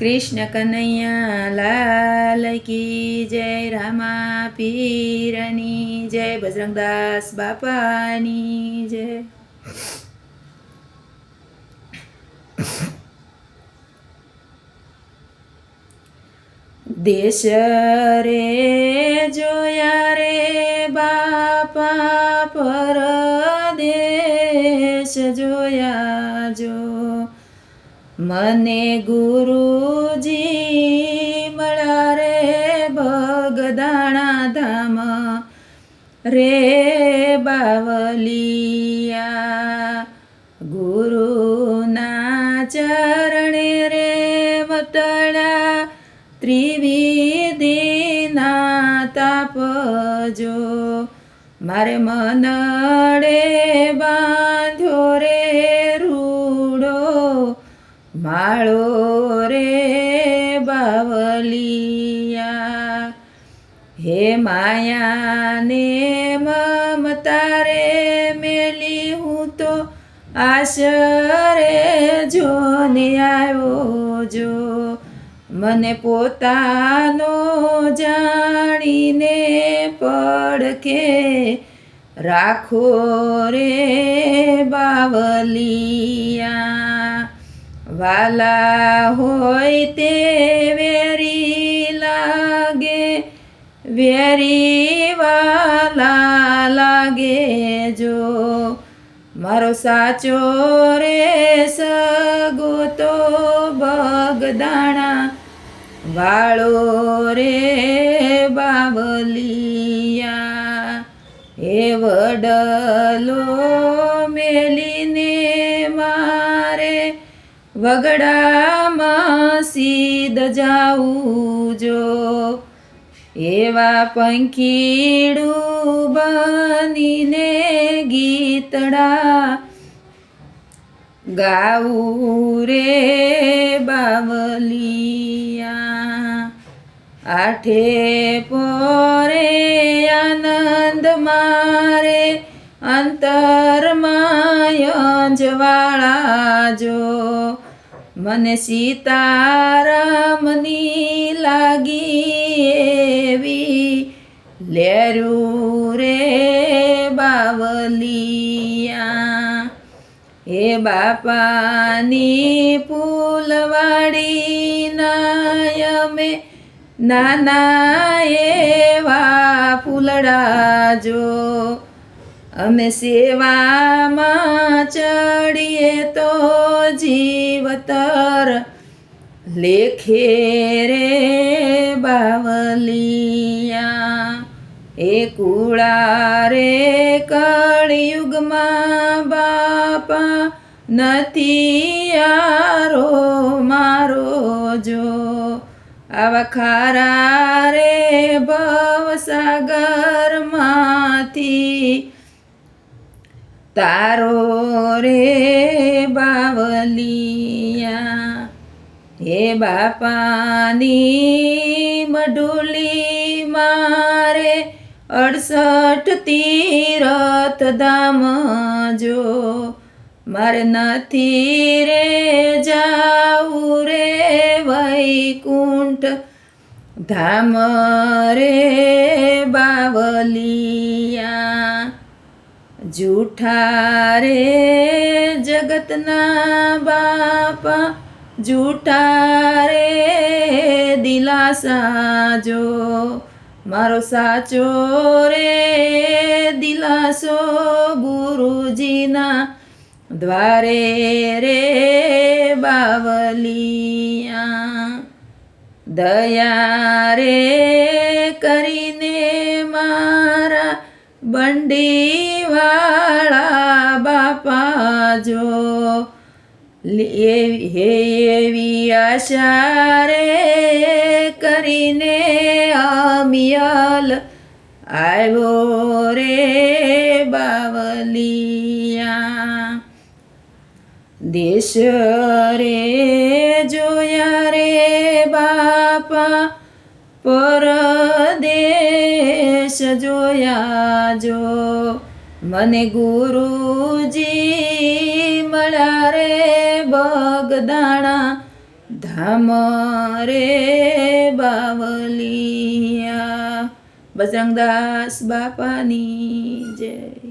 કૃષ્ણ કનૈયા લાલ કી જય, રામા પીરની જય, બજરંગદાસ બાપાની જય. દેશ રે જોયા રે બાપા, પરદેશ જોયા જો. મને ગુરુજી મળા રે ભગદાણા ધામ રે બાવલિયા. ગુરુના ચરણે રે વતળા ત્રિવિધિના તાપજો મારે મનડે બાંધ્યો રે માળો રે બાવલિયા, હે માયાને મમતા રે મેલી હું તો આશરે જોને આવ્યો જો. મને પોતાનો જાણીને પડખે રાખો રે બાવલિયા. વાલા હોય તે વેરી લાગે, વેરી વાલા લાગે જો. મારો સાચો રે સગો તો બગદાણા, વાળો રે બાવલિયા. એ વડલો વગડામાં સીધ જાઉં જો એવા પંખીડું બનીને ગીતડા ગાવું રે બાવલિયા. આઠે પોરે આનંદ મારે અંતરમાં જવાળા જો મને સીતારામની લાગી એવી લેરું રે બાવલિયા. હે બાપાની પુલવાડી નાયમે નાના એવા ફૂલડા જો. અમે સેવામાં ચડીએ તો લેખે રે બાવલિયા, એ કુળા રે કળિયુગમાં બાપા નથી યારો મારો જો. આવા ખારા રે ભવસાગરમાંથી તારો રે બાવલિયા હે બાપાની મઢુલી મારે અડસઠ તીરથ ધામ જો. મારે નથી રે જાવું રે વૈકુંઠ ધામ રે બાવલિયા. જૂઠા રે જગતના બાપા જૂઠા રે દિલાસા જો મારો સાચો રે દિલાસો ગુરુજીના દ્વારે રે બાવલિયા. દયા રે કરીને મારા બંડીવાળા બાપા જો હે એવી આશા રે કરીને અમિયલ આવ્યો રે બાવલિયા. દેશ રે જોયા રે બાપા, પરદેશ જોયા જો. મને ગુરુજી મળ્યા રે બગદાણા ધામ રે બાવલિયા. બજરંગદાસ બાપાની જય.